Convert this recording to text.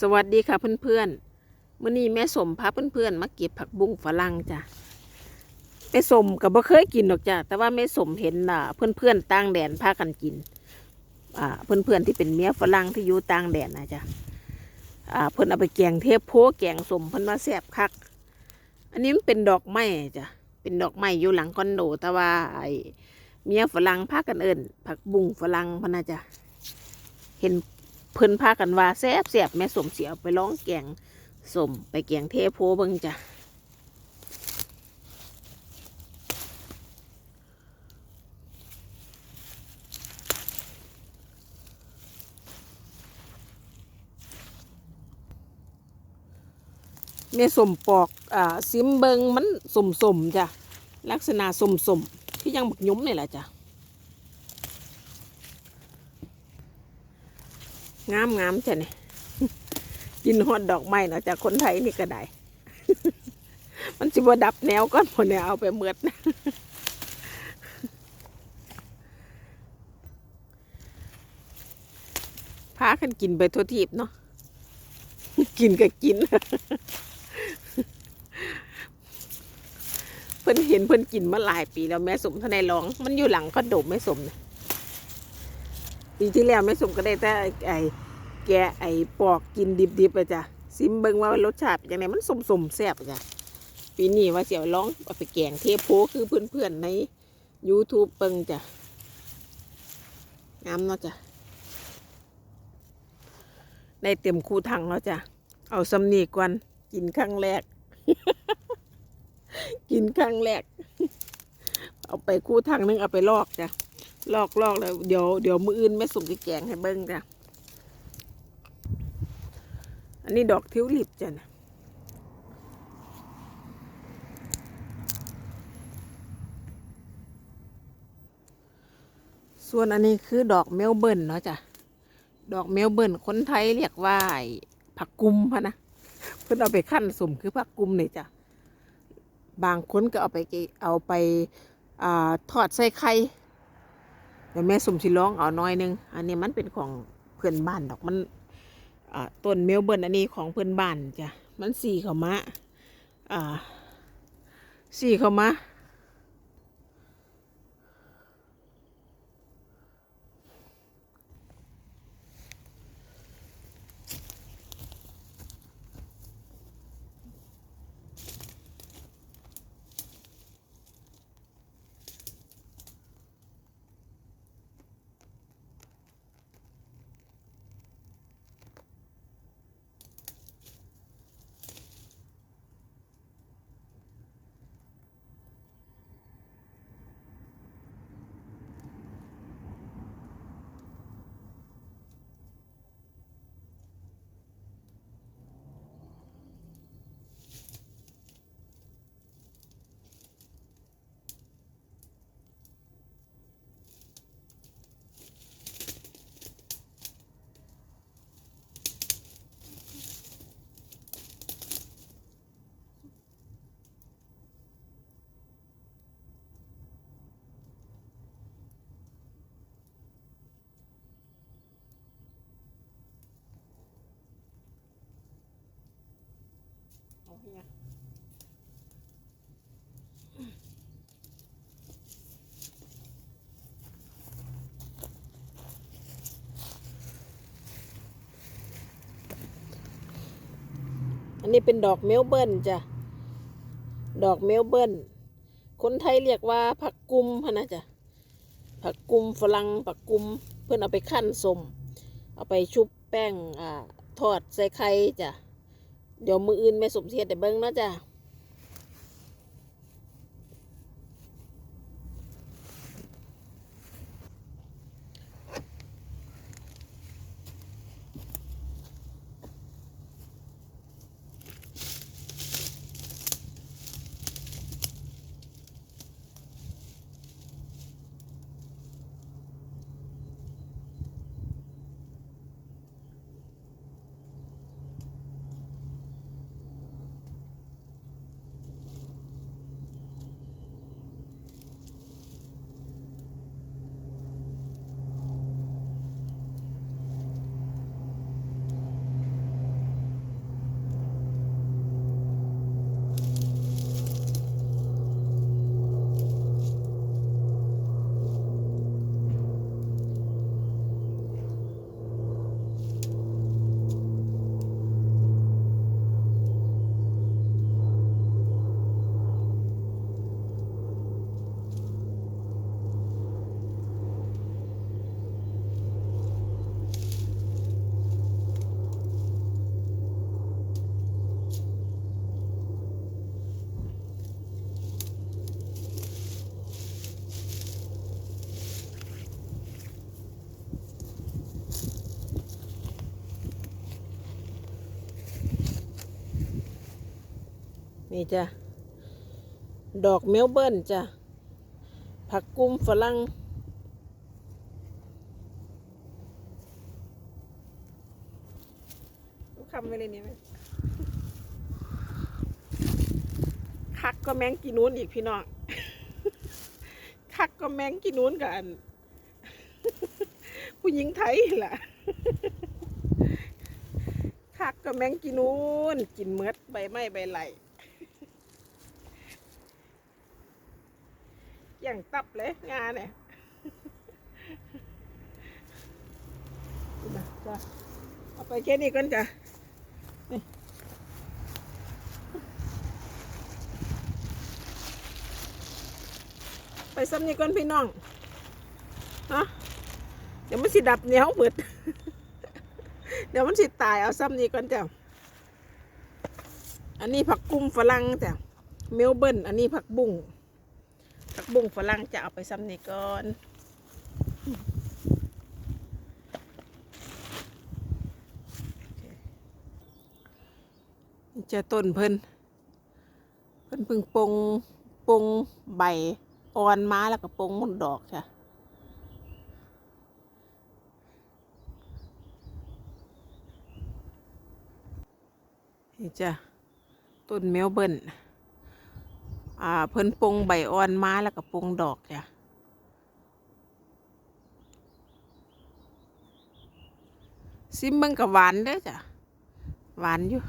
สวัสดีค่ะเพื่อนๆมื้อนี้แม่สมพาเพื่อนๆมาเก็บผักบุ้งฝรั่งจ้ะแม่สมก็บ่เคยกินหรอกจ้ะแต่ว่าแม่สมเห็นอ่าเพื่อนๆต่างแดนพากันกินอ่าเพื่อนๆที่เป็นเมียฝรั่งที่อยู่ต่างแดนนะจ้ะอ่าเพิ่อนเอาไปแกงเทพโพแกงสมเพิ่อนว่าแซ่บคัก อันนี้มันเป็นดอกไม้จ้ะเป็นดอกไม้อยู่หลังคอนโดแต่ว่าไอ้เมียฝรั่งพากันเอิ้นผักบุ้งฝรั่งพนะจ้ะเห็น เพิ่นพากันว่าแซ่บแซ่บแม่สมเสียเอาไปร้องแกงสมไปแกงเทโพเบิ่งจ้ะแม่สมปอกอ่าซิมเบิงมันสมสมจ้ะ ลักษณะสมสมที่ยังบักยุ้มนี่แหละจ้ะ งามงามจ้ะเนี่ยกินฮอดดอกไม้เนาะจากคนไทยนี่ก็ได้ มันสิบดับแนวก้อนพอเนี่ยเอาไปเมือดนะพากันกินไปทั่วทีบเนาะกินก็กิน เพิ่นเห็นเพิ่นกินมาหลายปีแล้วแม่สมทนายร้อง มันอยู่หลังคอนโดแม่สมเนะ ปีที่แล้วแม่สมก็ได้แต่ไอ้แกะไอ้ปอกกินดิบๆอะจ้ะซิมเบิงว่ารสชาติยังไงมันสมๆแซ่บจ้ะปีนี้ว่าเสียวร้องเอาไปแกงเทโพคือเพื่อนๆใน YouTube เปิงจ้ะงามเนาะจ้ะได้เต็มคูถังแล้วจ้ะเอาสำนีก่อนกินครั้งแรก กินครั้งแรก เอาไปคู่ถังนึงเอาไปลอกจ้ะ ลอกลอกแล้วเดี๋ยวเดี๋ยวมืออื่นแม่ส่งไปแกงให้เบิ้งจ้ะ อันนี้ดอกทิวลิปจ้ะนะส่วนอันนี้คือดอกเมลเบิร์นเนาะจ้ะ ดอกเมลเบิร์นคนไทยเรียกว่าผักกุมพะนะ เพื่อนเอาไปขั้นสุ่มคือผักกุมเนี่ยจ้ะ บางคนก็เอาไปเอาไปอทอดใส่ไข่ แต่แม่สมชิร้องเอาน้อยหนึง อันนี้มันเป็นของเพื่อนบ้านดอกมันต้นเมลเบิร์นอันนี้ของเพื่อนบ้านจ้ะ มันสีเขามะอ่าสีเขามะ เอาเนี่ยอันนี้เป็นดอกเมลเบิร์นจ้ะ ดอกเมลเบิร์นคนไทยเรียกว่าผักกุมพะนะจ้ะ ผักกุมฝรั่งผักกุมเพื่อนเอาไปขั้นสม เอาไปชุบแป้งอ่าทอดใส่ไข่จ้ะ เดี๋ยวมืออื่นแม่สมเทียดแต่เบิ้งเนาะจ้ะ นี่จ้ะ ดอกเมลเบิร์นจ้ะ ผักกุ้มฝรั่งคำไปเลยนี่ไหมคักก็แมงกินนู้นอีกพี่น้อง คักก็แมงกินนู้นกับอัน ผู้หญิงไทยล่ะคักก็แมงกินนู้นกินเมดใบไม้ใบไหล อย่างตับเลยงานเนี่ยจ้ะเอาไปแค่นี้ก่อนจ้ะนี่ไปซ้ำนี้ก่อนพี่น้องฮะเดี๋ยวมันสิดับเหนียวเบิดเดี๋ยวมันสิตายเอาซ้ำนี้ก่อนจ้ะอันนี้ผักกุ้งฝรั่งจ้ะเมลเบิร์นอันนี้ผักบุ้ง ผักบุ้งฝรั่งจะเอาไปซ้ำนี่ก่อนจะต้นเพิ่นเพิ่นเพิ่งปงปงใบอ่อนมาแล้วก็ปงมดดอกจ้ะนี่จ้ะต้นเมลเบิร์น อ่าเพิ่นปลงใบอ่อนมาแล้วก็ปลงดอกจ้ะซิมเบิ่งกับหวานเด้อจ้ะหวานอยู่